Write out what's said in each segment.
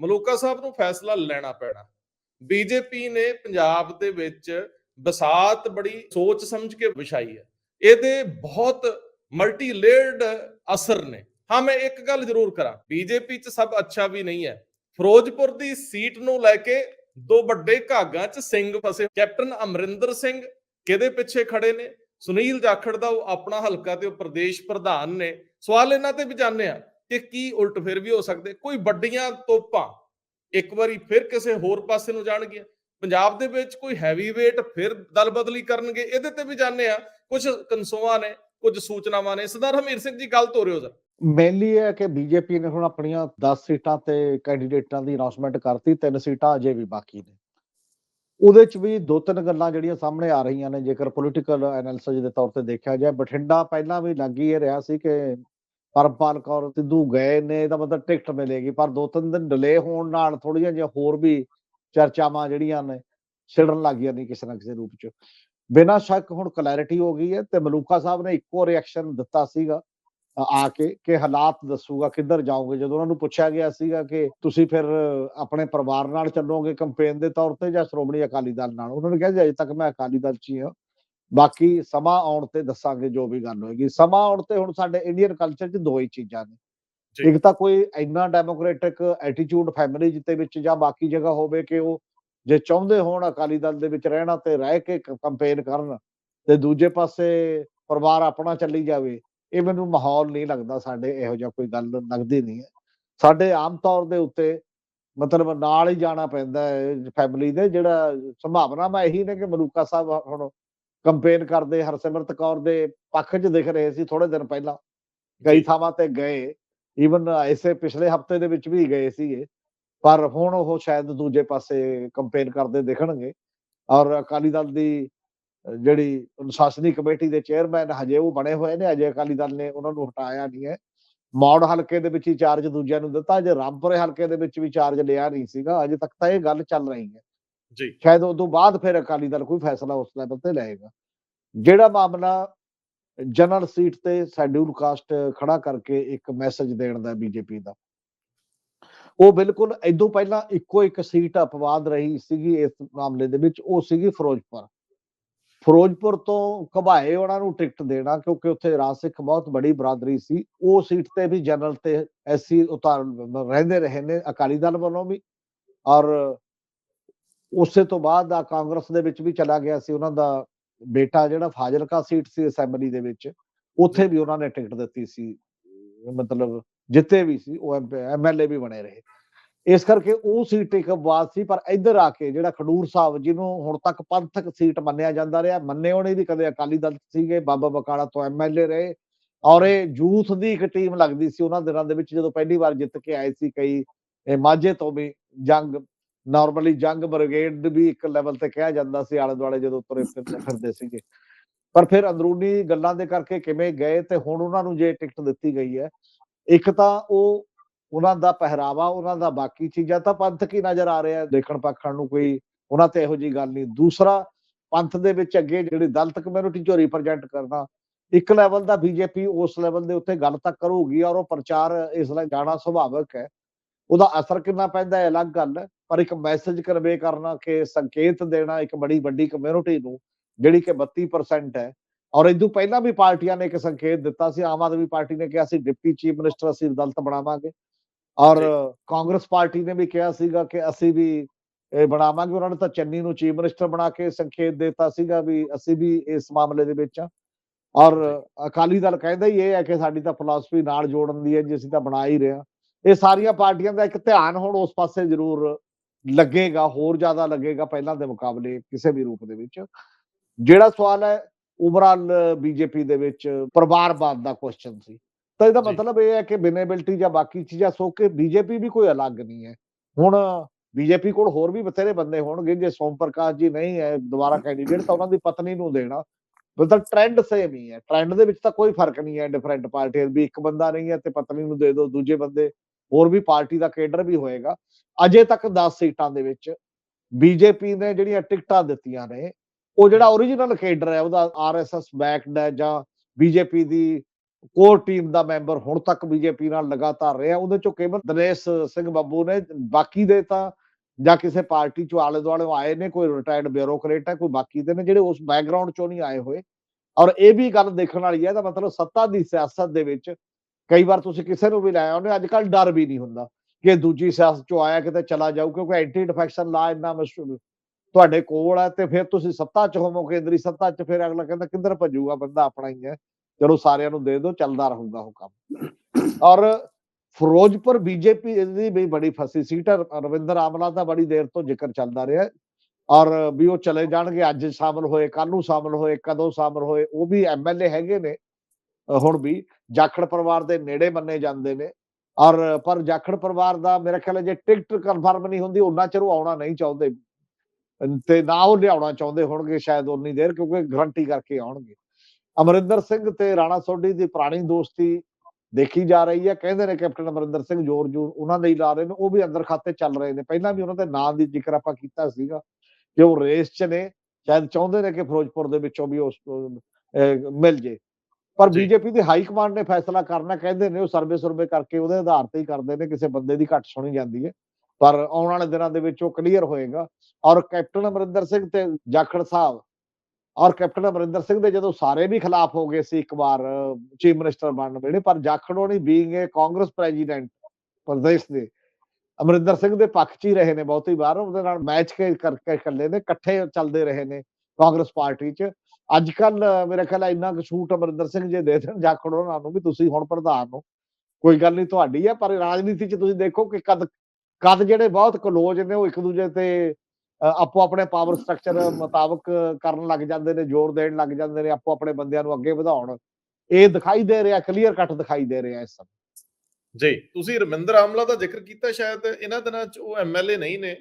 ਮਲੋਕਾ ਸਾਹਿਬ ਨੂੰ ਫੈਸਲਾ ਲੈਣਾ ਪੈਣਾ। ਬੀਜੇਪੀ ਨੇ ਪੰਜਾਬ ਦੇ ਵਿੱਚ ਬਸਾਤ ਬੜੀ ਸੋਚ ਸਮਝ ਕੇ ਵਿਛਾਈ ਹੈ। ਇਹਦੇ ਬਹੁਤ ਮਲਟੀ ਲੇਅਰਡ ਅਸਰ ਨੇ। ਹਾਂ, ਮੈਂ ਇੱਕ ਗੱਲ ਜ਼ਰੂਰ ਕਰਾਂ। ਬੀਜੇਪੀ 'ਚ ਸਭ ਅੱਛਾ ਵੀ ਨਹੀਂ ਹੈ। ਫਿਰੋਜ਼ਪੁਰ ਦੀ ਸੀਟ ਨੂੰ ਲੈ ਕੇ ਦੋ ਵੱਡੇ ਘਾਗਾਂ 'ਚ ਸਿੰਘ ਫਸੇ। ਕੈਪਟਨ ਅਮਰਿੰਦਰ ਸਿੰਘ ਕਿਹਦੇ ਪਿੱਛੇ ਖੜੇ ਨੇ? ਸੁਨੀਲ ਜਾਖੜ ਦਾ ਉਹ ਆਪਣਾ ਹਲਕਾ ਤੇ ਉਹ ਪ੍ਰਦੇਸ਼ ਪ੍ਰਧਾਨ ਨੇ। ਸਵਾਲ ਇਹਨਾਂ ਤੇ ਵੀ ਜਾਣਦੇ ਆ। ਕਿ ਕੀ ਉਲਟ ਫਿਰ ਵੀ ਹੋ ਸਕਦੇ? ਕੋਈ ਵੱਡੀਆਂ ਤੋਪਾਂ ਇੱਕ ਵਾਰੀ ਫਿਰ ਕਿਸੇ ਹੋਰ ਪਾਸੇ ਨੂੰ ਜਾਣਗੀਆਂ। ਪੰਜਾਬ ਦੇ ਵਿੱਚ ਕੋਈ ਹੈਵੀ weight ਫਿਰ ਦਲ ਬਦਲੀ ਕਰਨਗੇ, ਇਹਦੇ ਤੇ ਵੀ ਜਾਣਦੇ ਆ ਕੁਝ ਕਨਸੋਆਂ ਨੇ, ਕੁਝ ਸੂਚਨਾਵਾਂ ਨੇ। ਸਰਦਾਰ ਹਮੀਰ ਸਿੰਘ ਜੀ, ਗੱਲ ਤੋਰਿਓ ਜ਼ਰਾ। ਮੇਨਲੀ ਇਹ ਹੈ ਕਿ ਬੀਜੇਪੀ ਨੇ ਹੁਣ ਆਪਣੀਆਂ 10 ਸੀਟਾਂ ਤੇ ਕੈਂਡੀਡੇਟਾਂ ਦੀ ਅਨਾਉਂਸਮੈਂਟ ਕਰਤੀ, ਤਿੰਨ ਸੀਟਾਂ ਅਜੇ ਵੀ ਬਾਕੀ ਨੇ। ਉਹਦੇ ਚ ਵੀ ਦੋ ਤਿੰਨ ਗੱਲਾਂ ਜਿਹੜੀਆਂ ਸਾਹਮਣੇ ਆ ਰਹੀਆਂ ਨੇ, ਜੇਕਰ ਪੋਲੀਟੀਕਲ ਐਨਾਲਿਸਿਸ ਦੇ ਤੌਰ ਤੇ ਦੇਖਿਆ ਜਾਏ। ਬਠਿੰਡਾ ਪਹਿਲਾਂ ਵੀ ਲੱਗੀ ਇਹ ਰਿਹਾ ਸੀ ਕਿ ਪਰਮਪਾਲ ਕੌਰ ਸਿੱਧੂ ਗਏ ਨੇ, ਇਹਦਾ ਮਤਲਬ ਟਿਕਟ ਮਿਲੇਗੀ, ਪਰ ਦੋ ਤਿੰਨ ਦਿਨ ਡਿਲੇ ਹੋਣ ਨਾਲ ਥੋੜੀਆਂ ਜਿਹੀਆਂ ਹੋਰ ਵੀ ਚਰਚਾਵਾਂ ਜਿਹੜੀਆਂ ਨੇ, ਛਿੜਨ ਲੱਗੀਆਂ ਨੇ ਕਿਸੇ ਨਾ ਕਿਸੇ ਰੂਪ ਚ। ਬਿਨਾਂ ਸ਼ੱਕ ਹੁਣ ਕਲੈਰਿਟੀ ਹੋ ਗਈ ਹੈ ਤੇ ਮਲੂਕਾ ਸਾਹਿਬ ਨੇ ਇੱਕੋ ਰਿਐਕਸ਼ਨ ਦਿੱਤਾ ਸੀਗਾ ਆ ਕੇ ਕਿ ਹਾਲਾਤ ਦੱਸੂਗਾ ਕਿੱਧਰ ਜਾਓਗੇ। ਜਦੋਂ ਉਹਨਾਂ ਨੂੰ ਪੁੱਛਿਆ ਗਿਆ ਸੀਗਾ ਕਿ ਤੁਸੀਂ ਫਿਰ ਆਪਣੇ ਪਰਿਵਾਰ ਨਾਲ ਚੱਲੋਗੇ ਕੰਪੇਨ ਦੇ ਤੌਰ ਤੇ ਜਾਂ ਸ਼੍ਰੋਮਣੀ ਅਕਾਲੀ ਦਲ ਨਾਲ, ਉਹਨਾਂ ਨੇ ਕਿਹਾ ਜੀ, ਅਜੇ ਤੱਕ ਮੈਂ ਅਕਾਲੀ ਦਲ 'ਚ ਹੀ ਹਾਂ। ਬਾਕੀ ਸਮਾਂ ਆਉਣ ਤੇ ਦੱਸਾਂਗੇ ਜੋ ਵੀ ਗੱਲ ਹੋਏਗੀ। ਸਮਾਂ ਆਉਣ ਤੇ ਹੁਣ ਸਾਡੇ ਇੰਡੀਅਨ ਕਲਚਰ 'ਚ ਦੋ ਹੀ ਚੀਜ਼ਾਂ ਨੇ। ਇੱਕ ਤਾਂ ਕੋਈ ਇੰਨਾ ਡੈਮੋਕ੍ਰੈਟਿਕ ਐਟੀਟਿਊਡ ਫੈਮਿਲੀ ਦੇ ਵਿੱਚ ਜਾਂ ਬਾਕੀ ਜਗ੍ਹਾ ਹੋਵੇ ਕਿ ਉਹ ਜੇ ਚਾਹੁੰਦੇ ਹੋਣ ਅਕਾਲੀ ਦਲ ਦੇ ਵਿੱਚ ਰਹਿਣਾ ਤੇ ਰਹਿ ਕੇ ਕੰਪੇਨ ਕਰਨ ਤੇ ਦੂਜੇ ਪਾਸੇ ਪਰਿਵਾਰ ਆਪਣਾ ਚੱਲੀ ਜਾਵੇ ਇਹ ਮੈਨੂੰ ਮਾਹੌਲ ਨਹੀਂ ਲੱਗਦਾ ਸਾਡੇ ਇਹੋ ਜਿਹਾ ਕੋਈ ਗੱਲ ਲੱਗਦੀ ਨਹੀਂ ਹੈ। ਸਾਡੇ ਆਮ ਤੌਰ ਦੇ ਉੱਤੇ ਮਤਲਬ ਨਾਲ ਹੀ ਜਾਣਾ ਪੈਂਦਾ ਹੈ ਫੈਮਿਲੀ ਦੇ ਜਿਹੜਾ ਸੰਭਾਵਨਾ ਮੈਂ ਇਹੀ ਨੇ ਕਿ ਮਲੂਕਾ ਸਾਹਿਬ ਹੁਣ ਕੰਪੇਨ ਕਰਦੇ ਹਰਸਿਮਰਤ ਕੌਰ ਦੇ ਪੱਖ 'ਚ ਦਿਖ ਰਹੇ ਸੀ ਥੋੜੇ ਦਿਨ ਪਹਿਲਾਂ। ਕਈ। ਥਾਵਾਂ ਤੇ ਗਏ ਈਵਨ ਇਸੇ ਪਿਛਲੇ ਹਫ਼ਤੇ ਦੇ ਵਿੱਚ ਵੀ ਗਏ ਸੀਗੇ। ਪਰ ਹੁਣ ਉਹ ਸ਼ਾਇਦ ਦੂਜੇ ਪਾਸੇ ਕੰਪੇਨ ਕਰਦੇ ਦਿਖਣਗੇ। ਔਰ ਅਕਾਲੀ ਦਲ ਦੀ ਜਿਹੜੀ ਅਨੁਸ਼ਾਸਨੀ ਕਮੇਟੀ ਦੇ ਚੇਅਰਮੈਨ ਹਜੇ ਉਹ ਬਣੇ ਹੋਏ ਨੇ ਅਜੇ ਅਕਾਲੀ ਦਲ ਨੇ ਉਹਨਾਂ ਨੂੰ ਹਟਾਇਆ ਨਹੀਂ ਹੈ। ਮੌੜ ਹਲਕੇ ਦੇ ਵਿੱਚ ਹੀ ਚਾਰਜ ਦੂਜਿਆਂ ਨੂੰ ਦਿੱਤਾ ਜੇ ਰਾਮਪੁਰੇ ਹਲਕੇ ਦੇ ਵਿੱਚ ਵੀ ਚਾਰਜ ਲਿਆ ਨਹੀਂ ਸੀਗਾ ਅਜੇ ਤੱਕ ਤਾਂ ਇਹ ਗੱਲ ਚੱਲ ਰਹੀ ਹੈ। ਜੀ। ਸ਼ਾਇਦ ਉਸ ਤੋਂ ਬਾਅਦ ਫਿਰ ਅਕਾਲੀ ਦਲ ਕੋਈ ਫੈਸਲਾ ਉਸ ਲੈਵਲ ਤੇ ਲਏਗਾ। ਜਿਹੜਾ ਮਾਮਲਾ ਜਨਰਲ ਸੀਟ ਤੇ ਸ਼ੈਡਿਊਲ ਕਾਸਟ ਖੜਾ ਕਰਕੇ ਇੱਕ ਮੈਸੇਜ ਦੇਣ ਦਾ ਬੀਜੇਪੀ ਦਾ, ਉਹ ਬਿਲਕੁਲ ਇਦੋਂ ਪਹਿਲਾਂ ਇੱਕੋ ਇੱਕ ਸੀਟ ਅਪਵਾਦ ਰਹੀ ਸੀਗੀ ਇਸ ਮਾਮਲੇ ਦੇ ਵਿੱਚ, ਉਹ ਸੀਗੀ ਫਿਰੋਜ਼ਪੁਰ। ਫਿਰੋਜ਼ਪੁਰ ਤੋਂ ਘਬਾਏ ਉਹਨਾਂ ਨੂੰ ਟਿਕਟ ਦੇਣਾ, ਕਿਉਂਕਿ ਉੱਥੇ ਰਾਜ ਸਿੱਖ ਬਹੁਤ ਬੜੀ ਬਰਾਦਰੀ ਸੀ। ਉਹ ਸੀਟ ਤੇ ਵੀ ਜਨਰਲ ਤੇ ਐਸੀ ਉਤਾਰ ਰਹਿੰਦੇ ਰਹੇ ਨੇ, ਅਕਾਲੀ ਦਲ ਵੱਲੋਂ ਵੀ। ਔਰ ਉਸੇ ਤੋਂ ਬਾਅਦ ਆ ਕਾਂਗਰਸ ਦੇ ਵਿੱਚ ਵੀ ਚਲਾ ਗਿਆ ਸੀ ਉਹਨਾਂ ਦਾ ਬੇਟਾ ਜਿਹੜਾ ਫਾਜ਼ਿਲਕਾ ਸੀਟ ਸੀ ਅਸੈਂਬਲੀ ਦੇ ਵਿੱਚ, ਉੱਥੇ ਵੀ ਉਹਨਾਂ ਨੇ ਟਿਕਟ ਦਿੱਤੀ ਸੀ, ਮਤਲਬ ਜਿੱਤੇ ਵੀ ਸੀ, ਉਹ ਐਮਐਲਏ ਵੀ ਬਣੇ ਰਹੇ। ਇਸ ਕਰਕੇ ਉਹ ਸੀਟ ਇੱਕ ਬਾਤ ਸੀ, ਪਰ ਇੱਧਰ ਆ ਕੇ ਜਿਹੜਾ ਖਡੂਰ ਸਾਹਿਬ, ਜਿਹਨੂੰ ਹੁਣ ਤੱਕ ਪੰਥਕ ਸੀਟ ਮੰਨਿਆ ਜਾਂਦਾ ਰਿਹਾ, ਮੰਨੇ ਹੋਣੇ ਵੀ ਕਦੇ ਅਕਾਲੀ ਦਲ ਸੀਗੇ, ਬਾਬਾ ਬਕਾਲਾ ਤੋਂ ਐਮਐਲਏ ਰਹੇ, ਔਰ ਇਹ ਯੂਥ ਦੀ ਇੱਕ ਟੀਮ ਲੱਗਦੀ ਸੀ ਉਹਨਾਂ ਦਿਨਾਂ ਦੇ ਵਿੱਚ, ਜਦੋਂ ਪਹਿਲੀ ਵਾਰ ਜਿੱਤ ਕੇ ਆਏ ਸੀ ਕਈ ਮਾਝੇ ਤੋਂ ਵੀ ਜੰਗ ਨਾਰਮਲੀ ਜੰਗ ਬ੍ਰਿਗੇਡ ਵੀ ਇੱਕ ਲੈਵਲ ਤੇ ਕਿਹਾ ਜਾਂਦਾ ਸੀ ਆਲੇ ਦੁਆਲੇ ਜਦੋਂ ਤੁਰੇ ਫਿਰਦੇ ਸੀਗੇ। ਪਰ ਫਿਰ ਅੰਦਰੂਨੀ ਗੱਲਾਂ ਦੇ ਕਰਕੇ ਕਿਵੇਂ ਗਏ ਤੇ ਹੁਣ ਉਹਨਾਂ ਨੂੰ ਜੇ ਟਿਕਟ ਦਿੱਤੀ ਗਈ ਹੈ, ਇੱਕ ਤਾਂ ਉਹ ਉਹਨਾਂ ਦਾ ਪਹਿਰਾਵਾ, ਉਹਨਾਂ ਦਾ ਬਾਕੀ ਚੀਜ਼ਾਂ ਤਾਂ ਪੰਥਕ ਹੀ ਨਜ਼ਰ ਆ ਰਿਹਾ ਦੇਖਣ ਪੱਖਣ ਨੂੰ ਕੋਈ, ਉਹਨਾਂ ਤੇ ਇਹੋ ਜੀ ਗੱਲ ਨਹੀਂ। ਦੂਸਰਾ, ਪੰਥ ਦੇ ਵਿੱਚ ਅੱਗੇ ਜਿਹੜੀ ਦਲਤ ਕਮਿਊਨਿਟੀ ਜੋ ਰਿਪਰੈਜ਼ੈਂਟ ਕਰਨਾ, ਇੱਕ ਲੈਵਲ ਦਾ ਬੀਜੇਪੀ ਉਸ ਲੈਵਲ ਦੇ ਉੱਤੇ ਗੱਲ ਤਾਂ ਕਰੂਗੀ ਔਰ ਉਹ ਪ੍ਰਚਾਰ ਇਸ ਲਈ ਜਾਣਾ ਸੁਭਾਵਿਕ ਹੈ। ਉਹਦਾ ਅਸਰ ਕਿੰਨਾ ਪੈਂਦਾ ਹੈ ਅਲੱਗ ਗੱਲ ਹੈ। ਪਰ ਇੱਕ ਮੈਸੇਜ ਕਨਵੇ ਕਰਨਾ ਕਿ ਸੰਕੇਤ ਦੇਣਾ ਇੱਕ ਬੜੀ ਵੱਡੀ ਕਮਿਊਨਿਟੀ ਨੂੰ ਜਿਹੜੀ ਕਿ 32% ਹੈ। ਔਰ ਇਦੋਂ ਪਹਿਲਾਂ ਵੀ ਪਾਰਟੀਆਂ ਨੇ ਇੱਕ ਸੰਕੇਤ ਦਿੱਤਾ ਸੀ ਆਮ ਆਦਮੀ ਪਾਰਟੀ ਨੇ ਕਿਹਾ ਸੀ ਡਿਪਟੀ ਚੀਫ ਮਿਨਿਸਟਰ ਅਸੀਂ ਦਲਿਤ ਬਣਾਵਾਂਗੇ। ਔਰ। ਕਾਂਗਰਸ ਪਾਰਟੀ ਨੇ ਵੀ ਕਿਹਾ ਸੀਗਾ ਕਿ ਅਸੀਂ ਵੀ ਇਹ ਬਣਾਵਾਂਗੇ ਉਹਨਾਂ ਨੇ ਤਾਂ ਚੰਨੀ ਨੂੰ ਚੀਫ ਮਿਨਿਸਟਰ ਬਣਾ ਕੇ ਸੰਕੇਤ ਦਿੱਤਾ ਸੀਗਾ ਵੀ ਅਸੀਂ ਵੀ ਇਸ ਮਾਮਲੇ ਦੇ ਵਿੱਚ ਆ ਔਰ ਅਕਾਲੀ ਦਲ ਕਹਿੰਦਾ ਹੀ ਇਹ ਹੈ ਕਿ ਸਾਡੀ ਤਾਂ ਫਿਲਾਸਫੀ ਨਾਲ ਜੋੜਨ ਦੀ ਹੈ ਜੀ ਅਸੀਂ ਤਾਂ ਬਣਾ ਹੀ ਰਹੇ ਹਾਂ। ਇਹ ਸਾਰੀਆਂ ਪਾਰਟੀਆਂ ਦਾ ਇੱਕ ਧਿਆਨ ਹੁਣ ਉਸ ਪਾਸੇ ਜ਼ਰੂਰ ਲੱਗੇਗਾ ਹੋਰ ਜ਼ਿਆਦਾ ਲੱਗੇਗਾ ਪਹਿਲਾਂ ਦੇ ਮੁਕਾਬਲੇ ਕਿਸੇ ਵੀ ਰੂਪ ਦੇ ਵਿੱਚ। ਜਿਹੜਾ ਸਵਾਲ ਹੈ ਓਵਰਆਲ ਬੀਜੇਪੀ ਦੇ ਵਿੱਚ ਪਰਿਵਾਰਵਾਦ ਦਾ ਕੁਐਸਚਨ ਸੀ। ਤਾਂ ਇਹਦਾ। ਮਤਲਬ ਇਹ ਹੈ ਕਿ ਬਿਨੇਬਿਲਟੀ ਜਾਂ ਬਾਕੀ ਚੀਜ਼ਾਂ ਸੋ ਕੇ ਬੀਜੇਪੀ ਵੀ ਕੋਈ ਅਲੱਗ ਨਹੀਂ ਹੈ। ਹੁਣ ਬੀਜੇਪੀ ਕੋਲ ਹੋਰ ਵੀ ਬਥੇਰੇ ਬੰਦੇ ਹੋਣਗੇ ਜੇ ਸੋਮ ਪ੍ਰਕਾਸ਼ ਜੀ ਨਹੀਂ ਹੈ ਦੁਬਾਰਾ ਕੈਂਡੀਡੇਟ ਤਾਂ ਉਹਨਾਂ ਦੀ ਪਤਨੀ ਨੂੰ ਦੇਣਾ। ਮਤਲਬ ਟ੍ਰੈਂਡ ਸੇਮ ਹੀ ਹੈ। ਟ੍ਰੈਂਡ ਦੇ ਵਿੱਚ ਤਾਂ ਕੋਈ ਫ਼ਰਕ ਨਹੀਂ ਹੈ ਡਿਫਰੈਂਟ ਪਾਰਟੀਆਂ ਵੀ ਇੱਕ ਬੰਦਾ ਨਹੀਂ ਹੈ ਤੇ ਪਤਨੀ ਨੂੰ ਦੇ ਦਿਓ ਦੂਜੇ ਬੰਦੇ ਹੋਰ ਵੀ ਪਾਰਟੀ ਦਾ ਕੇਡਰ ਵੀ ਹੋਏਗਾ। ਅਜੇ ਤੱਕ 10 ਸੀਟਾਂ ਦੇ ਵਿੱਚ ਬੀਜੇਪੀ ਨੇ ਜਿਹੜੀਆਂ ਟਿਕਟਾਂ ਦਿੱਤੀਆਂ ਨੇ, ਉਹ ਜਿਹੜਾ ਓਰੀਜਨਲ ਕੇਡਰ ਹੈ, ਉਹਦਾ ਆਰਐਸਐਸ ਬੈਕਡ ਹੈ ਜਾਂ ਬੀਜੇਪੀ ਦੀ ਕੋਰ ਟੀਮ ਦਾ ਮੈਂਬਰ ਹੁਣ ਤੱਕ ਬੀਜੇਪੀ ਨਾਲ ਲਗਾਤਾਰ ਰਿਹਾ, ਉਹਦੇ ਚੋਂ ਕੇਵਲ ਦਿਨੇਸ਼ ਸਿੰਘ ਬੱਬੂ ਨੇ, ਬਾਕੀ ਦੇ ਤਾਂ ਜਾਂ ਕਿਸੇ ਪਾਰਟੀ ਚੋਂ ਆਲੇ ਦੁਆਲੇ ਆਏ ਨੇ, ਕੋਈ ਰਿਟਾਇਰਡ ਬਿਊਰੋਕਰੇਟ ਹੈ, ਕੋਈ ਬਾਕੀ ਦੇ ਨੇ, ਜਿਹੜੇ ਉਸ ਬੈਕਗ੍ਰਾਉਂਡ ਚੋਂ ਨਹੀਂ ਆਏ ਹੋਏ। ਔਰ ਇਹ ਵੀ ਗੱਲ ਦੇਖਣ ਵਾਲੀ ਹੈ, ਇਹਦਾ ਮਤਲਬ ਸੱਤਾ ਦੀ ਸਿਆਸਤ ਦੇ ਵਿੱਚ ਕਈ ਵਾਰ ਤੁਸੀਂ ਕਿਸੇ ਨੂੰ ਵੀ ਲੈ ਆਉਂਦੇ ਅੱਜ ਕੱਲ ਡਰ ਵੀ ਨਹੀਂ ਹੁੰਦਾ ਕਿ ਦੂਜੀ ਸਿਆਸਤ ਚੋਂ ਆਇਆ ਕਿਤੇ ਚਲਾ ਜਾਊ, ਕਿਉਂਕਿ ਐਂਟੀ ਡਿਫੈਕਸ਼ਨ ਲਾ ਇੰਨਾ ਮਸ਼ਹੂਰ ਤੁਹਾਡੇ ਕੋਲ ਹੈ ਤੇ ਫਿਰ ਤੁਸੀਂ ਸੱਤਾ ਚ ਹੋਵੋ, ਕੇਂਦਰੀ ਸੱਤਾ ਚ, ਫਿਰ ਅਗਲਾ ਕਹਿੰਦਾ ਕਿੱਧਰ ਭੱਜੂਗਾ ਬੰਦਾ ਆਪਣਾ ਹੀ ਹੈ। ਚਲੋ ਸਾਰਿਆਂ ਨੂੰ ਦੇ ਦਿਓ, ਚੱਲਦਾ ਰਹੂਗਾ ਉਹ ਕੰਮ। ਔਰ ਫਿਰੋਜ਼ਪੁਰ ਬੀਜੇਪੀ ਦੀ ਵੀ ਬੜੀ ਫਸੀ ਸੀਟ ਹੈ, ਰਵਿੰਦਰ ਆਮਲਾ ਦਾ ਬੜੀ ਦੇਰ ਤੋਂ ਜ਼ਿਕਰ ਚੱਲਦਾ ਰਿਹਾ ਔਰ ਵੀ ਉਹ ਚਲੇ ਜਾਣਗੇ, ਅੱਜ ਸ਼ਾਮਲ ਹੋਏ ਕੱਲ ਨੂੰ ਸ਼ਾਮਲ ਹੋਏ, ਕਦੋਂ ਸ਼ਾਮਲ ਹੋਏ, ਉਹ ਵੀ ਐਮਐਲਏ ਹੈਗੇ ਨੇ ਹੁਣ ਵੀ। ਜਾਖੜ ਪਰਿਵਾਰ ਦੇ ਨੇੜੇ ਮੰਨੇ ਜਾਂਦੇ ਨੇ। ਔਰ ਪਰ ਜਾਖੜ ਪਰਿਵਾਰ ਦਾ ਮੇਰਾ ਖਿਆਲ ਹੈ ਜੇ ਟਿਕਟ ਕਨਫਰਮ ਨਹੀਂ ਹੁੰਦੀ ਉਹਨਾਂ ਚਿਰ ਉਹ ਆਉਣਾ ਨਹੀਂ ਚਾਹੁੰਦੇ। ਤੇ ਨਾ ਉਹ ਲਿਆਉਣਾ ਚਾਹੁੰਦੇ ਹੋਣਗੇ ਸ਼ਾਇਦ ਉਨੀ ਦੇਰ, ਕਿਉਂਕਿ ਗਰੰਟੀ ਕਰਕੇ ਆਉਣਗੇ। ਅਮਰਿੰਦਰ ਸਿੰਘ ਤੇ ਰਾਣਾ ਸੋਢੀ ਦੀ ਪੁਰਾਣੀ ਦੋਸਤੀ ਦੇਖੀ ਜਾ ਰਹੀ ਹੈ। ਕਹਿੰਦੇ ਨੇ ਕੈਪਟਨ ਅਮਰਿੰਦਰ ਸਿੰਘ ਜੋਰ ਜ਼ੋਰ ਉਹਨਾਂ ਦੇ ਹੀ ਲਾ ਰਹੇ ਨੇ। ਉਹ ਵੀ ਅੰਦਰ ਖਾਤੇ ਚੱਲ ਰਹੇ ਨੇ। ਪਹਿਲਾਂ ਵੀ ਉਹਨਾਂ ਦੇ ਨਾਂ ਦੀ ਜ਼ਿਕਰ ਆਪਾਂ ਕੀਤਾ ਸੀਗਾ ਕਿ ਉਹ ਰੇਸ 'ਚ ਨੇ। ਸ਼ਾਇਦ ਚਾਹੁੰਦੇ ਨੇ ਕਿ ਫਿਰੋਜ਼ਪੁਰ ਦੇ ਵਿੱਚੋਂ ਵੀ ਉਸ ਮਿਲ ਜੇ। ਪਰ। ਬੀਜੇਪੀ ਦੀ ਹਾਈ ਕਮਾਂਡ ਨੇ ਫੈਸਲਾ ਕਰਨਾ ਕਹਿੰਦੇ ਨੇ ਉਹ ਸਰਵੇ ਸਰਵੇ ਕਰਕੇ ਉਹਦੇ ਆਧਾਰ ਤੇ ਹੀ ਕਰਦੇ ਨੇ ਕਿਸੇ ਬੰਦੇ ਦੀ ਘੱਟ ਸੁਣੀ ਜਾਂਦੀ ਹੈ। ਪਰ ਆਉਣ ਵਾਲੇ ਦਿਨਾਂ ਦੇ ਵਿੱਚ ਉਹ ਕਲੀਅਰ ਹੋਏਗਾ। ਔਰ ਕੈਪਟਨ ਅਮਰਿੰਦਰ ਸਿੰਘ ਤੇ ਜਾਖੜ ਸਾਹਿਬ ਔਰ ਕੈਪਟਨ ਅਮਰਿੰਦਰ ਸਿੰਘ ਦੇ ਜਦੋਂ ਸਾਰੇ ਵੀ ਖਿਲਾਫ ਹੋ ਗਏ ਸੀ ਇੱਕ ਵਾਰ ਚੀਫ ਮਿਨਿਸਟਰ ਬਣਨ ਵੇਲੇ ਪਰ ਜਾਖੜੋਂ ਨਹੀਂ ਬੀਇੰਗ ਏ ਕਾਂਗਰਸ ਪ੍ਰੈਜ਼ੀਡੈਂਟ ਪ੍ਰਦੇਸ਼ ਦੇ ਅਮਰਿੰਦਰ ਸਿੰਘ ਦੇ ਪੱਖ 'ਚ ਹੀ ਰਹੇ ਨੇ ਬਹੁਤੀ ਵਾਰ ਉਹਦੇ ਨਾਲ ਮੈਚ ਕੇ ਕਰਕੇ ਇਕੱਲੇ ਨੇ ਇਕੱਠੇ ਚੱਲਦੇ ਰਹੇ ਨੇ ਕਾਂਗਰਸ ਪਾਰਟੀ 'ਚ। ਅੱਜ ਕੱਲ ਮੇਰੇ ਖਿਆਲ ਹੈ ਇੰਨਾ ਕੁ ਅਮਰਿੰਦਰ ਸਿੰਘ ਜੇ ਦੇ ਦੇਣ ਜਾਖੜੋਂ ਉਹਨਾਂ ਨੂੰ ਵੀ ਤੁਸੀਂ ਹੁਣ ਪ੍ਰਧਾਨ ਹੋ। ਕੋਈ ਗੱਲ ਨਹੀਂ ਤੁਹਾਡੀ ਹੈ ਪਰ ਰਾਜਨੀਤੀ 'ਚ ਤੁਸੀਂ ਦੇਖੋ ਕਿ ਕਦ ਕਦ ਜਿਹੜੇ ਬਹੁਤ ਕਲੋਜ਼ ਨੇ ਉਹ ਇੱਕ ਦੂਜੇ ਤੇ ਆਪੋ ਆਪਣੇ ਪਾਵਰ ਸਟਰਕਚਰ ਮੁਤਾਬਕ ਕਰਨ ਲੱਗ ਜਾਂਦੇ ਨੇ ਜ਼ੋਰ ਦੇਣ ਲੱਗ ਜਾਂਦੇ ਨੇ ਆਪੋ ਆਪਣੇ ਬੰਦਿਆਂ ਨੂੰ ਅੱਗੇ ਵਧਾਉਣ। ਇਹ ਦਿਖਾਈ ਦੇ ਰਿਹਾ ਕਲੀਅਰ ਕੱਟ ਦਿਖਾਈ ਦੇ ਰਿਹਾ ਇਸ ਸਮੇਂ। ਜੀ ਤੁਸੀਂ ਰਮਿੰਦਰ ਆਮਲਾ ਦਾ ਜ਼ਿਕਰ ਕੀਤਾ ਸ਼ਾਇਦ ਇਹਨਾਂ ਦਿਨਾਂ 'ਚ ਉਹ ਐਮਐਲਏ ਨਹੀਂ ਨੇ।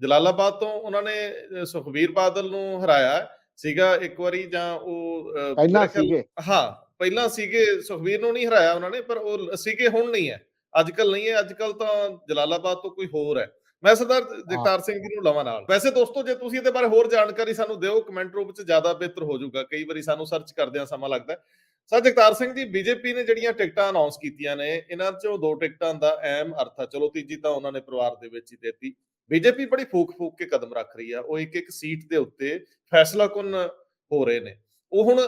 ਜਲਾਲਾਬਾਦ ਤੋਂ ਉਹਨਾਂ ਨੇ ਅ, ਸੁਖਬੀਰ ਬਾਦਲ ਨੂੰ ਹਰਾਇਆ। ਸੀਗਾ ਇੱਕ ਵਾਰੀ ਜਾਂ ਉਹ ਪਹਿਲਾਂ ਸੀਗੇ। ਹਾਂ ਪਹਿਲਾਂ ਸੀਗੇ ਸੁਖਬੀਰ ਨੂੰ ਨਹੀਂ ਹਰਾਇਆ ਉਹਨਾਂ ਨੇ ਪਰ ਉਹ ਸੀਗੇ ਹੁਣ ਨਹੀਂ ਹੈ। ਅੱਜ ਕੱਲ ਨਹੀਂ ਹੈ ਅੱਜ ਕੱਲ ਤਾਂ ਜਲਾਲਾਬਾਦ ਤੋਂ ਕੋਈ ਹੋਰ ਹੈ। ਮੈਂ ਸਰਦਾਰ ਜਗਤਾਰ ਸਿੰਘ ਜੀ ਨੂੰ ਲਵਾਂ ਨਾਲ। ਵੈਸੇ ਦੋਸਤੋ ਜੇ ਤੁਸੀਂ ਇਹਦੇ ਬਾਰੇ ਹੋਰ ਜਾਣਕਾਰੀ ਸਾਨੂੰ ਦਿਓ ਕਮੈਂਟ ਰੂਪ ਵਿੱਚ ਜ਼ਿਆਦਾ ਬਿਹਤਰ ਹੋ ਜਾਊਗਾ। ਕਈ ਵਾਰੀ ਸਾਨੂੰ ਸਰਚ ਕਰਦਿਆਂ ਸਮਾਂ ਲੱਗਦਾ ਸਰ ਜਗਤਾਰ ਸਿੰਘ ਜੀ ਬੀਜੇਪੀ ਨੇ ਜਿਹੜੀਆਂ ਟਿਕਟਾਂ ਅਨਾਉਂਸ ਕੀਤੀਆਂ ਨੇ ਇਹਨਾਂ ਚੋਂ ਦੋ ਟਿਕਟਾਂ ਦਾ ਅਹਿਮ ਅਰਥ ਆ। ਚਲੋ ਤੀਜੀ ਤਾਂ ਉਹਨਾਂ ਨੇ ਪਰਿਵਾਰ ਦੇ ਵਿੱਚ ਹੀ ਦਿੱਤੀ। ਬੀਜੇਪੀ ਬੜੀ ਫੂਕ ਫੂਕ ਕੇ ਕਦਮ ਰੱਖ ਰਹੀ ਆ। ਉਹ ਇੱਕ ਇੱਕ ਸੀਟ ਦੇ ਉੱਤੇ ਫੈਸਲਾ ਕੁਨ ਹੋ ਰਹੇ ਨੇ। ਉਹ ਹੁਣ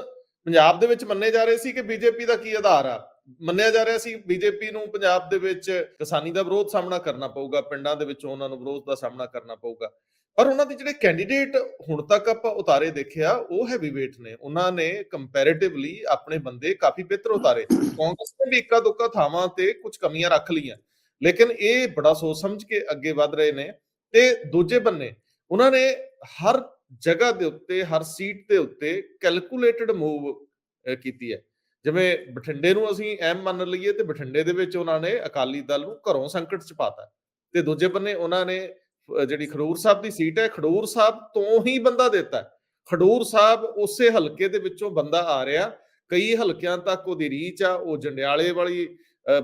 ਪੰਜਾਬ ਦੇ ਵਿੱਚ ਮੰਨੇ ਜਾ ਰਹੇ ਸੀ ਕਿ ਬੀਜੇਪੀ ਦਾ ਕੀ ਆਧਾਰ ਆ? ਮੰਨਿਆ ਜਾ ਰਿਹਾ ਸੀ ਬੀਜੇਪੀ ਨੂੰ ਪੰਜਾਬ ਦੇ ਵਿੱਚ ਕਿਸਾਨੀ ਦਾ ਵਿਰੋਧ ਸਾਹਮਣਾ ਕਰਨਾ ਪਊਗਾ, ਪਿੰਡਾਂ ਦੇ ਵਿੱਚ ਉਹਨਾਂ ਨੂੰ ਵਿਰੋਧ ਦਾ ਸਾਹਮਣਾ ਕਰਨਾ ਪਊਗਾ। ਪਰ ਉਹਨਾਂ ਦੇ ਜਿਹੜੇ ਕੈਂਡੀਡੇਟ ਹੁਣ ਤੱਕ ਆਪਾਂ ਉਤਾਰੇ ਦੇਖਿਆ, ਉਹ ਹੈਵੀ weight ਨੇ। ਉਹਨਾਂ ਨੇ ਕੰਪੈਰੀਟਿਵਲੀ ਆਪਣੇ ਬੰਦੇ ਕਾਫੀ ਬਿਹਤਰ ਉਤਾਰੇ। ਕਾਂਗਰਸ ਨੇ ਵੀ ਇੱਕਾ ਦੁੱਕਾ ਥਾਵਾਂ ਤੇ ਕੁਝ ਕਮੀਆਂ ਰੱਖ ਲਈਆਂ। ਲੇਕਿਨ ਇਹ ਬੜਾ ਸੋਚ ਸਮਝ ਕੇ ਅੱਗੇ ਵਧ ਰਹੇ ਨੇ। ਤੇ ਦੂਜੇ ਬੰਨੇ ਉਹਨਾਂ ਨੇ ਹਰ ਜਗ੍ਹਾ ਦੇ ਉੱਤੇ, ਹਰ ਸੀਟ ਦੇ ਉੱਤੇ ਕੈਲਕੂਲੇਟਡ ਮੂਵ ਕੀਤੀ ਹੈ। ਜਿਵੇਂ ਬਠਿੰਡੇ ਨੂੰ ਅਸੀਂ ਅਹਿਮ ਮੰਨ ਲਈਏ ਤੇ ਬਠਿੰਡੇ ਦੇ ਵਿੱਚ ਉਹਨਾਂ ਨੇ ਅਕਾਲੀ ਦਲ ਨੂੰ ਘਰੋਂ ਸੰਕਟ ਚ ਪਾਤਾ। ਤੇ ਦੂਜੇ ਬੰਨੇ ਉਹਨਾਂ ਨੇ ਜਿਹੜੀ ਖਡੂਰ ਸਾਹਿਬ ਦੀ ਸੀਟ ਹੈ, ਖਡੂਰ ਸਾਹਿਬ ਤੋਂ ਹੀ ਬੰਦਾ ਦਿੱਤਾ। ਖਡੂਰ ਸਾਹਿਬ ਉਸੇ ਹਲਕੇ ਦੇ ਵਿੱਚੋਂ ਬੰਦਾ ਆ ਰਿਹਾ। ਕਈ ਹਲਕਿਆਂ ਤੱਕ ਉਹਦੀ ਰੀਚ ਆ, ਉਹ ਜੰਡਿਆਲੇ ਵਾਲੀ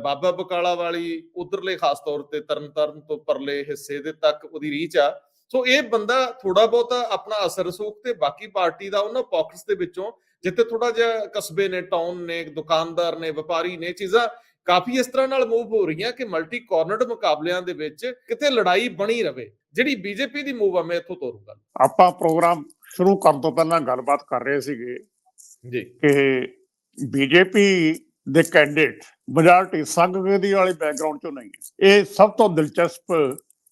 ਬਾਬਾ ਬਕਾਲਾ ਵਾਲੀ ਉਧਰਲੇ ਖਾਸ ਤੌਰ ਤੇ ਤਰਨਤਾਰਨ ਤੋਂ ਪਰਲੇ ਹਿੱਸੇ ਦੇ ਤੱਕ ਉਹਦੀ ਰੀਚ ਆ। ਸੋ ਇਹ ਬੰਦਾ ਥੋੜਾ ਬਹੁਤਾ ਆਪਣਾ ਅਸਰ ਰਸੂਖ ਤੇ ਬਾਕੀ ਪਾਰਟੀ ਦਾ ਉਹਨਾਂ ਪਾਕਟਸ ਦੇ ਵਿੱਚੋਂ ਜਿੱਥੇ ਥੋੜਾ ਜਿਹਾ ਕਸਬੇ ਨੇ ਟਾਊਨ ਨੇ ਦੁਕਾਨਦਾਰ ਨੇ ਵਪਾਰੀ ਨੇ ਚੀਜ਼ਾਂ ਕਾਫੀ ਇਸ ਤਰ੍ਹਾਂ ਨਾਲ ਮੂਵ ਹੋ ਰਹੀਆਂ ਕਿ ਮਲਟੀ ਕਾਰਨਰਡ ਮੁਕਾਬਲਿਆਂ ਦੇ ਵਿੱਚ ਕਿਤੇ ਲੜਾਈ ਬਣੀ ਰਵੇ ਜਿਹੜੀ ਬੀਜੇਪੀ ਦੀ ਮੂਵ ਆ ਮੈਂ ਇੱਥੋਂ ਤੋਰੂੰਗਾ। ਆਪਾਂ ਪ੍ਰੋਗਰਾਮ ਸ਼ੁਰੂ ਕਰਨ ਤੋਂ ਪਹਿਲਾਂ ਗੱਲਬਾਤ ਕਰ ਰਹੇ ਸੀਗੇ ਜੀ। ਕਿ ਬੀਜੇਪੀ ਦੇ ਕੈਂਡੀਡੇਟ ਮੈਜੋਰਟੀ ਸੰਘਵਾਦੀ ਵਾਲੇ ਬੈਕਗ੍ਰਾਉਂਡ ਚੋਂ ਨਹੀਂ ਹੈ। ਇਹ ਸਭ ਤੋਂ ਦਿਲਚਸਪ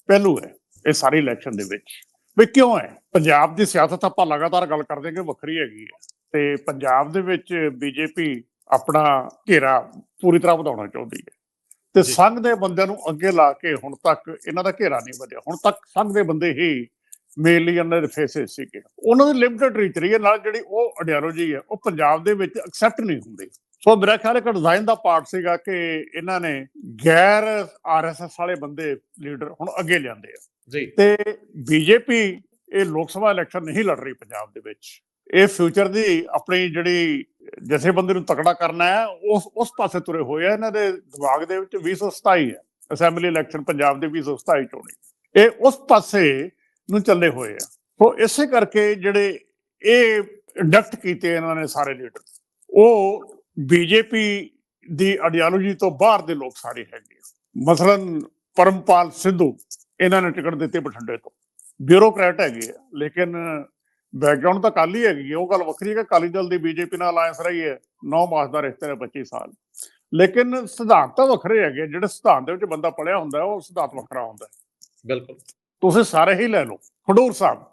ਪਹਿਲੂ ਹੈ ਇਹ ਸਾਰੀ ਇਲੈਕਸ਼ਨ ਦੇ ਵਿੱਚ। ਵੀ ਕਿਉਂ ਹੈ? ਪੰਜਾਬ ਦੀ ਸਿਆਸਤ ਆਪਾਂ ਲਗਾਤਾਰ ਗੱਲ ਕਰਦੇ ਕਿ ਵੱਖਰੀ ਹੈਗੀ ਹੈ ਤੇ ਪੰਜਾਬ ਦੇ ਵਿੱਚ ਬੀਜੇਪੀ ਆਪਣਾ ਘੇਰਾ ਪੂਰੀ ਤਰ੍ਹਾਂ ਵਧਾਉਣਾ ਚਾਹੁੰਦੀ ਹੈ। ਤੇ। ਸੰਘ ਦੇ ਬੰਦਿਆਂ ਨੂੰ ਅੱਗੇ ਲਾ ਕੇ ਹੁਣ ਤੱਕ ਇਹਨਾਂ ਦਾ ਘੇਰਾ ਨਹੀਂ ਵਧਿਆ। ਹੁਣ ਤੱਕ ਸੰਘ ਦੇ ਬੰਦੇ ਹੀ ਮੇਨਲੀ ਇਹਨਾਂ ਦੇ ਫੇਸਿਸ ਸੀਗੇ। ਉਹਨਾਂ ਦੀ ਲਿਮਟਿਡ ਰੀਚ ਰਹੀ ਹੈ ਨਾਲ ਜਿਹੜੀ ਉਹ ਆਈਡੀਓਲੋਜੀ ਹੈ ਉਹ ਪੰਜਾਬ ਦੇ ਵਿੱਚ ਐਕਸੈਪਟ ਨਹੀਂ ਹੁੰਦੀ। ਸੋ ਮੇਰਾ ਖਿਆਲ ਹੈ ਕਿ ਡਿਜ਼ਾਈਨ ਦਾ ਪਾਰਟ ਸੀਗਾ ਕਿ ਇਹਨਾਂ ਨੇ ਗੈਰ ਆਰਐਸਐਸ ਵਾਲੇ ਬੰਦੇ ਲੀਡਰ ਹੁਣ ਅੱਗੇ ਲਿਆਂਦੇ ਆ। ਜੀ। ਤੇ ਬੀਜੇਪੀ ਇਹ ਲੋਕ ਸਭਾ ਇਲੈਕਸ਼ਨ ਨਹੀਂ ਲੜ ਰਹੀ ਪੰਜਾਬ ਦੇ ਵਿੱਚ। ਇਹ ਫਿਊਚਰ ਦੀ ਆਪਣੀ ਜਿਹੜੀ ਜਥੇਬੰਦੀ ਨੂੰ ਤਕੜਾ ਕਰਨਾ ਹੈ ਉਸ ਉਸ ਪਾਸੇ ਤੁਰੇ ਹੋਏ ਆ। ਇਹਨਾਂ ਦੇ ਦਿਮਾਗ ਦੇ ਵਿੱਚ 2027 ਹੈ। ਅਸੈਂਬਲੀ ਇਲੈਕਸ਼ਨ ਪੰਜਾਬ ਦੇ 2027 ਚੋਣੀ ਇਹ ਉਸ ਪਾਸੇ ਨੂੰ ਚੱਲੇ ਹੋਏ ਆ। ਸੋ ਇਸੇ ਕਰਕੇ ਜਿਹੜੇ ਇਹ ਇੰਡਕਟ ਕੀਤੇ ਇਹਨਾਂ ਨੇ ਸਾਰੇ ਲੀਡਰ ਉਹ ਬੀਜੇਪੀ ਦੀ ਆਈਡੀਓਲੋਜੀ ਤੋਂ ਬਾਹਰ ਦੇ ਲੋਕ ਸਾਰੇ ਹੈਗੇ। ਮਸਲਨ ਪਰਮਪਾਲ ਸਿੱਧੂ ਇਹਨਾਂ ਨੇ ਟਿਕਟ ਦਿੱਤੀ ਬਠਿੰਡੇ ਤੋਂ ਬਿਊਰੋਕਰੈਟ ਹੈਗੇ ਆ ਲੇਕਿਨ ਬੈਕਗ੍ਰਾਉਂਡ ਤਾਂ ਕਾਲੀ ਹੈਗੀ ਉਹ ਗੱਲ ਵੱਖਰੀ ਹੈ ਕਿ ਕਾਲੀ ਦਲ ਦੀ ਬੀਜੇਪੀ ਨਾਲ ਅਲਾਈਅੰਸ ਰਹੀ ਹੈ 9 ਮਾਸ ਦਾ ਰਿਸ਼ਤੇ ਨੇ 25 ਸਾਲ ਲੇਕਿਨ ਸਿਧਾਂਤ ਤਾਂ ਵੱਖਰੇ ਹੈਗੇ। ਜਿਹੜੇ ਸਿਧਾਂਤ ਦੇ ਵਿੱਚ ਬੰਦਾ ਪੜਿਆ ਹੁੰਦਾ ਉਹ ਸਿਧਾਂਤ ਵੱਖਰਾ ਹੁੰਦਾ। ਬਿਲਕੁਲ ਤੁਸੀਂ ਸਾਰੇ ਹੀ ਲੈ ਲਓ ਖਡੂਰ ਸਾਹਿਬ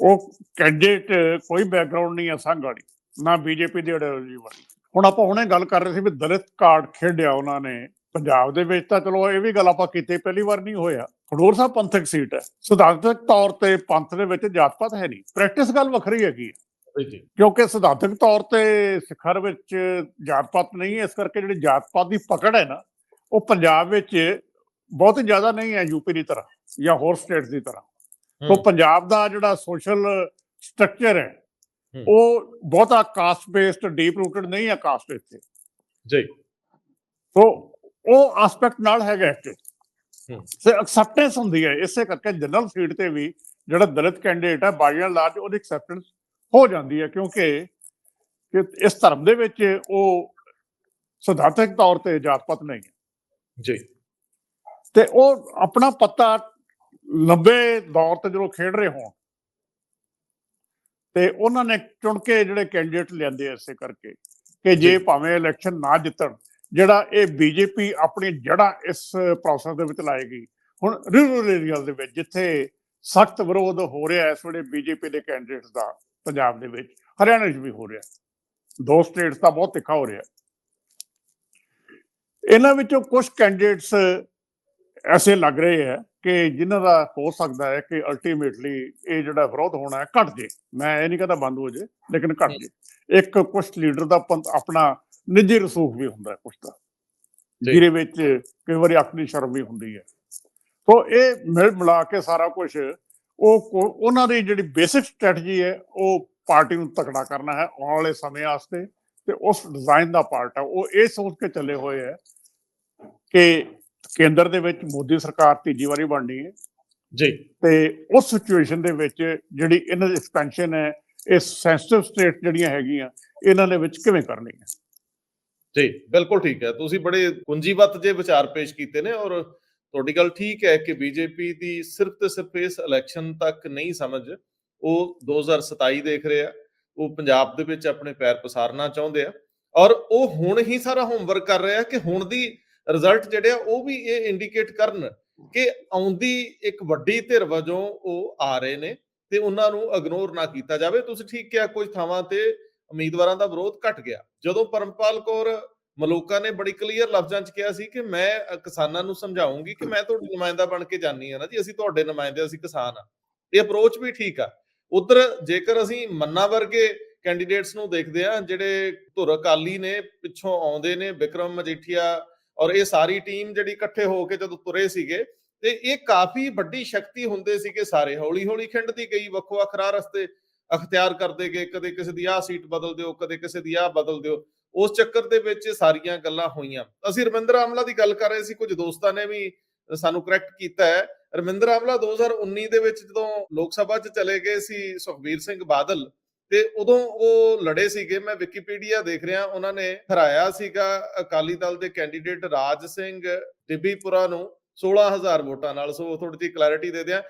ਉਹ ਕੈਂਡੀਡੇਟ ਕੋਈ ਬੈਕਗ੍ਰਾਉਂਡ ਨਹੀਂ ਹੈ ਸੰਘ ਵਾਲੀ ਨਾ ਬੀਜੇਪੀ ਦੀ ਆਈਡੀਓਲੋਜੀ ਵਾਲੀ ਹੁਣ ਆਪਾਂ ਹੁਣੇ ਗੱਲ ਕਰ ਰਹੇ ਸੀ ਵੀ ਦਲਿਤ ਕਾਰਡ ਖੇਡਿਆ ਉਹਨਾਂ ਨੇ ਪੰਜਾਬ ਦੇ ਵਿੱਚ ਤਾਂ ਚਲੋ ਇਹ ਵੀ ਗੱਲ ਆਪਾਂ ਕੀਤੀ ਪਹਿਲੀ ਵਾਰ ਨਹੀਂ ਹੋਇਆ। ਖਡੂਰ ਸਾਹਿਬ ਪੰਥਕ ਸੀਟ ਹੈ। ਸਿਧਾਂਤਕ ਤੌਰ ਤੇ ਪੰਥ ਦੇ ਵਿੱਚ ਜਾਤ ਪਾਤ ਹੈ ਨਹੀਂ। ਪ੍ਰੈਕਟਿਸ ਗੱਲ ਵੱਖਰੀ ਹੈਗੀ ਕਿਉਂਕਿ ਸਿਧਾਂਤਕ ਤੌਰ ਤੇ ਸਿੱਖਰ ਵਿੱਚ ਜਾਤ ਪਾਤ ਨਹੀਂ ਹੈ ਇਸ ਕਰਕੇ ਜਿਹੜੀ ਜਾਤ ਪਾਤ ਦੀ ਪਕੜ ਹੈ ਨਾ ਉਹ ਪੰਜਾਬ ਵਿੱਚ ਬਹੁਤ ਜ਼ਿਆਦਾ ਨਹੀਂ ਹੈ ਯੂਪੀ ਦੀ ਤਰ੍ਹਾਂ ਜਾਂ ਹੋਰ ਸਟੇਟਸ ਦੀ ਤਰ੍ਹਾਂ। ਤੋਂ ਪੰਜਾਬ ਦਾ ਜਿਹੜਾ ਸੋਸ਼ਲ ਸਟਰਕਚਰ ਹੂੰ। ਉਹ ਬਹੁਤਾ ਕਾਸਟ ਬੇਸਡ ਡੀਪ ਰੂਟਡ ਨਹੀਂ ਹੈ ਕਾਸਟ ਇੱਥੇ ਜੀ। ਸੋ ਉਹ ਐਸਪੈਕਟ ਨਾਲ ਹੈਗਾ ਇੱਥੇ। ਹੂੰ। ਸੇ ਐਕਸੈਪਟੈਂਸ ਹੁੰਦੀ ਹੈ। ਇਸੇ ਕਰਕੇ ਜਨਰਲ ਸੀਟ ਤੇ ਵੀ ਜਿਹੜਾ ਦਲਿਤ ਕੈਂਡੀਡੇਟ ਹੈ ਬਾਈਆਂ ਲਾਰਜ ਉਹਦੀ ਐਕਸੈਪਟੈਂਸ ਹੋ ਜਾਂਦੀ ਹੈ। ਕਿਉਂਕਿ ਕਿ ਇਸ ਧਰਮ ਦੇ ਵਿੱਚ ਉਹ ਸਿਧਾਂਤਕ ਤੌਰ ਤੇ ਜਾਤ ਪਾਤ ਨਹੀਂ ਹੈ। ਜੀ। ਤੇ ਉਹ ਆਪਣਾ ਪੱਤਾ ਲੰਬੇ ਦੌਰ ਤੇ ਜਦੋਂ ਖੇਡ ਰਹੇ ਹੋਣ ਤੇ ਉਹਨਾਂ ਨੇ ਚੁਣ ਕੇ ਜਿਹੜੇ ਕੈਂਡੀਡੇਟ ਲਿਆਂਦੇ ਇਸੇ ਕਰਕੇ ਕਿ ਜੇ। ਭਾਵੇਂ ਇਲੈਕਸ਼ਨ ਨਾ ਜਿੱਤਣ ਜਿਹੜਾ ਇਹ ਬੀਜੇਪੀ ਆਪਣੀ ਜੜ੍ਹਾਂ ਇਸ ਪ੍ਰੋਸੈਸ ਦੇ ਵਿੱਚ ਲਾਏਗੀ ਹੁਣ ਰੂਰਲ ਏਰੀਆ ਦੇ ਵਿੱਚ ਜਿੱਥੇ ਸਖਤ ਵਿਰੋਧ ਹੋ ਰਿਹਾ ਇਸ ਵੇਲੇ ਬੀਜੇਪੀ ਦੇ ਕੈਂਡੀਡੇਟਸ ਦਾ ਪੰਜਾਬ ਦੇ ਵਿੱਚ ਹਰਿਆਣਾ ਵਿੱਚ ਵੀ ਹੋ ਰਿਹਾ ਦੋ ਸਟੇਟਸ ਦਾ ਬਹੁਤ ਤਿੱਖਾ ਹੋ ਰਿਹਾ ਇਹਨਾਂ ਵਿੱਚੋਂ ਕੁਝ ਕੈਂਡੀਡੇਟਸ ਐਸੇ ਲੱਗ ਰਹੇ ਹੈ ਕਿ ਜਿਨ੍ਹਾਂ ਦਾ ਹੋ ਸਕਦਾ ਹੈ ਕਿ ਅਲਟੀਮੇਟਲੀ ਇਹ ਜਿਹੜਾ ਵਿਰੋਧ ਹੋਣਾ ਹੈ ਘਟ ਜੇ। ਮੈਂ ਇਹ ਨਹੀਂ ਕਹਿੰਦਾ ਬੰਦ ਹੋ ਜੇ ਲੇਕਿਨ ਘਟ ਜੇ। ਇੱਕ ਕੁਝ ਲੀਡਰ ਦਾ ਆਪਣਾ ਨਿੱਜੀ ਰਸੂਖ ਵੀ ਹੁੰਦਾ ਹੈ ਕੁਝ ਦਾ। ਜਿਹਦੇ ਵਿੱਚ ਕਈ ਵਾਰੀ ਆਪਣੀ ਸ਼ਰਮ ਵੀ ਹੁੰਦੀ ਹੈ। ਸੋ ਇਹ ਮਿਲ ਮਿਲਾ ਕੇ ਸਾਰਾ ਕੁਝ ਉਹ ਉਹਨਾਂ ਦੀ ਜਿਹੜੀ ਬੇਸਿਕ ਸਟ੍ਰੈਟਜੀ ਹੈ ਉਹ ਪਾਰਟੀ ਨੂੰ ਤਕੜਾ ਕਰਨਾ ਹੈ ਆਉਣ ਵਾਲੇ ਸਮੇਂ ਵਾਸਤੇ। ਤੇ ਉਸ ਡਿਜ਼ਾਈਨ ਦਾ ਪਾਰਟ ਹੈ ਉਹ ਇਹ ਸੋਚ ਕੇ ਚੱਲੇ ਹੋਏ ਹੈ ਕਿ ਕੇਂਦਰ ਦੇ ਵਿੱਚ ਮੋਦੀ ਸਰਕਾਰ ਤੀਜੀ ਵਾਰੀ ਬਣਨੀ ਹੈ। ਜੀ। ਤੇ ਉਸ ਸਿਚੁਏਸ਼ਨ ਦੇ ਵਿੱਚ ਜਿਹੜੀ ਇਹਨਾਂ ਦੀ ਐਕਸਪੈਂਸ਼ਨ ਹੈ ਇਹ ਸੈਂਸਿਟਿਵ ਸਟੇਟ ਜਿਹੜੀਆਂ ਹੈਗੀਆਂ ਇਹਨਾਂ ਦੇ ਵਿੱਚ ਕਿਵੇਂ ਕਰਨੀ ਹੈ? ਜੀ ਬਿਲਕੁਲ ਠੀਕ ਹੈ। ਤੁਸੀਂ ਬੜੇ ਕੁੰਜੀਵਤ ਜੇ ਵਿਚਾਰ ਪੇਸ਼ ਕੀਤੇ ਨੇ ਔਰ ਤੁਹਾਡੀ ਗੱਲ ਠੀਕ ਹੈ ਕਿ ਬੀਜੇਪੀ ਦੀ ਸਿਰਫ ਤੇ ਸਿਰਫ ਇਸ ਇਲੈਕਸ਼ਨ ਤੱਕ ਨਹੀਂ ਸਮਝ। ਉਹ 2027 ਦੇਖ ਰਹੇ ਆ। ਉਹ ਪੰਜਾਬ ਦੇ ਵਿੱਚ ਆਪਣੇ ਪੈਰ ਪਸਾਰਨਾ ਚਾਹੁੰਦੇ ਆ। ਔਰ ਉਹ ਹੁਣ ਹੀ ਸਾਰਾ ਹੋਮਵਰਕ ਕਰ ਰਹੇ ਕਿ ਹੁਣ ਦੀ ਰਿਜ਼ਲਟ ਜਿਹੜੇ ਆ ਉਹ ਵੀ ਇਹ ਇੰਡੀਕੇਟ ਕਰਨ ਕਿ ਆਉਂਦੀ ਇੱਕ ਵੱਡੀ ਧਿਰ ਵਜੋਂ ਉਹ ਆ ਰਹੇ ਨੇ ਤੇ ਉਹਨਾਂ ਨੂੰ ਇਗਨੋਰ ਨਾ ਕੀਤਾ ਜਾਵੇ। ਤੁਸੀਂ ਠੀਕ ਕਿਹਾ ਕੁਝ ਥਾਵਾਂ ਤੇ ਉਮੀਦਵਾਰਾਂ ਦਾ ਵਿਰੋਧ ਘਟ ਗਿਆ। ਜਦੋਂ ਪਰਮਪਾਲ ਕੌਰ ਮਲੋਕਾ ਨੇ ਬੜੀ ਕਲੀਅਰ ਲਫ਼ਜ਼ਾਂ 'ਚ ਕਿਹਾ ਸੀ ਕਿ ਮੈਂ ਅ, ਕਿਸਾਨਾਂ ਨੂੰ ਸਮਝਾਉਂਗੀ ਕਿ ਮੈਂ ਤੁਹਾਡੀ ਨੁਮਾਇੰਦਾ ਬਣ ਕੇ ਜਾਨੀ ਆ ਨਾ ਜੀ ਅਸੀਂ ਤੁਹਾਡੇ ਨੁਮਾਇੰਦੇ ਅਸੀਂ ਕਿਸਾਨ ਆ ਇਹ ਅਪਰੋਚ ਵੀ ਠੀਕ ਆ। ਉਧਰ ਜੇਕਰ ਅਸੀਂ ਮੰਨਾ ਵਰਗੇ ਕੈਂਡੀਡੇਟਸ ਨੂੰ ਦੇਖਦੇ ਆ ਜਿਹੜੇ ਧੁਰ ਅਕਾਲੀ ਨੇ ਪਿੱਛੋਂ ਆਉਂਦੇ ਨੇ ਵਿਕਰਮ ਮਜੀਠੀਆ ਔਰ ਇਹ ਸਾਰੀ ਟੀਮ ਜਿਹੜੀ ਇਕੱਠੇ ਹੋ ਕੇ ਜਦੋਂ ਤੁਰੇ ਸੀਗੇ, ਤੇ ਇਹ ਕਾਫੀ ਵੱਡੀ ਸ਼ਕਤੀ ਹੁੰਦੇ ਸੀਗੇ ਸਾਰੇ। ਹੌਲੀ ਹੌਲੀ ਖਿੰਡਦੀ ਗਈ ਵੱਖੋ ਵੱਖ ਰਸਤੇ ਅਖਤਿਆਰ ਕਰਦੇ ਗਏ, ਕਦੇ ਕਿਸੇ ਦੀ ਆਹ ਸੀਟ ਬਦਲ ਦਿਓ, ਕਦੇ ਕਿਸੇ ਦੀ ਆਹ ਬਦਲ ਦਿਓ। ਉਸ ਚੱਕਰ ਦੇ ਵਿੱਚ ਸਾਰੀਆਂ ਗੱਲਾਂ ਹੋਈਆਂ। ਅਸੀਂ ਰਮਿੰਦਰ ਆਮਲਾ ਦੀ ਗੱਲ ਕਰ ਰਹੇ ਸੀ, ਕੁਝ ਦੋਸਤਾਂ ਨੇ ਵੀ ਸਾਨੂੰ ਕਰੈਕਟ ਕੀਤਾ ਹੈ। ਰਮਿੰਦਰ ਆਮਲਾ 2019 ਦੇ ਵਿੱਚ ਜਦੋਂ ਲੋਕ ਸਭਾ 'ਚ ਚਲੇ ਗਏ ਸੀ ਸੁਖਬੀਰ ਸਿੰਘ ਬਾਦਲ ਤੇ ਉਦੋਂ ਉਹ ਲੜੇ ਸੀਗੇ, ਮੈਂ ਵਿਕੀਪੀਡੀਆ ਦੇਖ ਰਿਹਾ, ਉਹਨਾਂ ਨੇ ਹਰਾਇਆ ਸੀਗਾ ਅਕਾਲੀ ਦਲ ਦੇ ਕੈਂਡੀਡੇਟ ਰਾਜ ਸਿੰਘ ਟਿੱਬੀਪੁਰਾ ਨੂੰ 16000 ਵੋਟਾਂ ਨਾਲ, ਸੋ ਥੋੜੀ ਜਿਹੀ ਕਲੈਰਿਟੀ ਦੇ ਦਿਆਂ।